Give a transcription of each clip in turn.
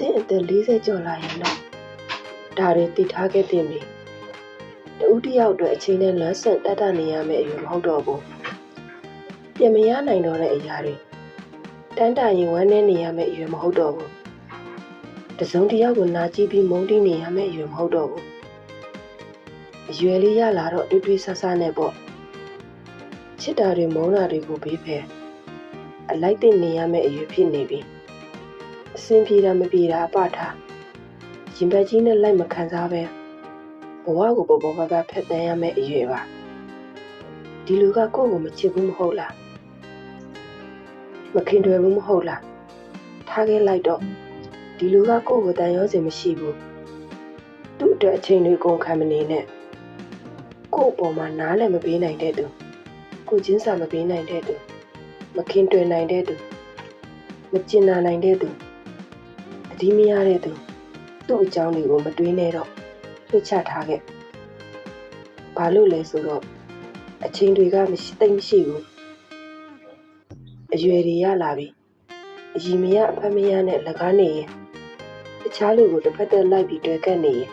သင်အသက်40ကျော်လာရင်တော့ဒါတွေတည်ထားခဲ့တင်ပြီတဦးတစ်ယောက်အတွက်အချိန်နဲ့လမ်းဆက်တတ်တတ်နေရမယ့်အရွယ်မဟုတ်တော့ဘူးပြင်မရနိုင်တော့တဲ့အရာတွေတန်းတာရင်ဝမ်းနေနေရမယ့်အရွယ်မဟုတ်တော့ဘူးတစုံတစ်ယောက်ကိုနာကြည့်ပြီးမုန်းတီးနေရမယ့်အရွယ်မဟုတ်တော့ဘူးအရွယ်လေးရလာတော့တွေးတွေးဆဆနဲ့ပေါ့ချစ်တာတွေမုန်းတာတွေကိုဘေးဖယ်အလိုက်သိနေရမယ့်အရွယ်ဖြစ်နေပြီ အဆင်ပြေတာမပြေတာအပထားရင်ဘတ်ကြီးနဲ့လိုက်မခံစားပဲဘဝကိုပေါ်ပေါ်ပါပါဖက်တမ်းရမယ့်အရွယ်ပါဒီလူကကိုယ့်ကိုမချစ်ဘူးမဟုတ်လားမခင်တွယ်ဘူးမဟုတ်လားထားခဲ့လိုက်တော့ဒီလူကကိုယ့်ကိုတန်ရောစင်မရှိဘူးသူ့အတွက်အချိန်တွေကုန်ခံမနေနဲ့ကိုယ့်အပေါ်မှာနားလည်းမပေးနိုင်တဲ့သူကိုယ်ချင်းစာမပေးနိုင်တဲ့သူမခင်တွယ်နိုင်တဲ့သူမကျင်နာနိုင်တဲ့သူ အဒီမရတဲ့သူသူ့အကြောင်းတွေကိုမတွေးနဲ့တော့လွတ်ချထားခဲ့။ဘာလို့လဲဆိုတော့အချိန်တွေကမရှိသိမ့်မရှိဘူး။အရွယ်တွေရလာပြီ။အကြီးမရအဖက်မရနဲ့လကားနေရင်တခြားလူကိုတစ်ဖက်သက်လိုက်ပြီးတွေ့ကပ်နေရင်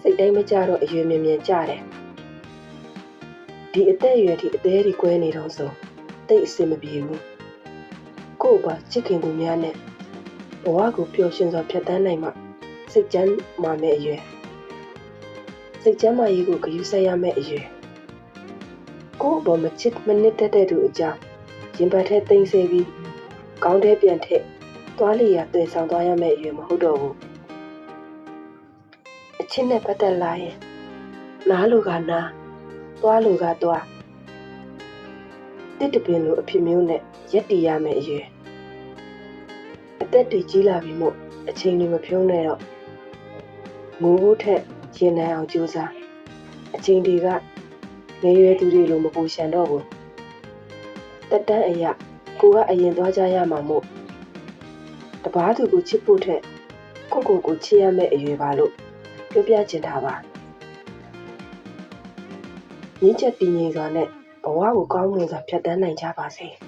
စိတ်တိုင်းမကြတော့အရွယ်မြင်မြင်ကြတယ်။ဒီအသက်အရွယ်ထိအသေးတွေကွဲနေတော့ဆိုတိတ်အဆင်မပြေဘူး။ကို့ဘာချစ်ခင်သူများနဲ့ ဘဝကိုပျော်ရွှင်စွာဖြတ်သန်းနိုင်မှစိတ်ချမ်းမာမယ့်အရွယ်စိတ်ချမ်းမာရေးကိုဂရုစိုက်ရမယ့်အရွယ်ကိုယ့်အပေါ်မချစ်မနစ်တတ်တဲ့သူအကြောင်းရင်ပတ်ထဲတိမ်ဆဲပြီးကောင်းတဲ့ပြန်ထက်သွားလျာတည်ဆောင်သွားရမယ့်အရွယ်မဟုတ်တော့ဘူးအချစ်နဲ့ပတ်သက်လာရင်နားလိုကနားသွားလိုကသွားတစ်တပင်လိုအဖြစ်မျိုးနဲ့ရက်တည်ရမယ့်အရွယ် အသက်တွေကြီးလာပြီမို့အချိန်တွေမဖြုံးနဲ့တော့ငိုဖို့ထက်ရင်နိုင်အောင်ကြိုးစားအချိန်တွေကငယ်ရွယ်သူတွေလိုမပူရှံတော့ဘူးတက်တန်းအရာကိုကအရင်သွားကြရမှာမို့တပားသူကိုချစ်ဖို့ထက်ကိုကိုကိုချစ်ရမယ့်အရွယ်ပါလို့ပြောပြချင်တာပါရင်းချက်တည်ငြိမ်စွာနဲ့ဘဝကိုကောင်းမွန်စွာဖြတ်သန်းနိုင်ကြပါစေ။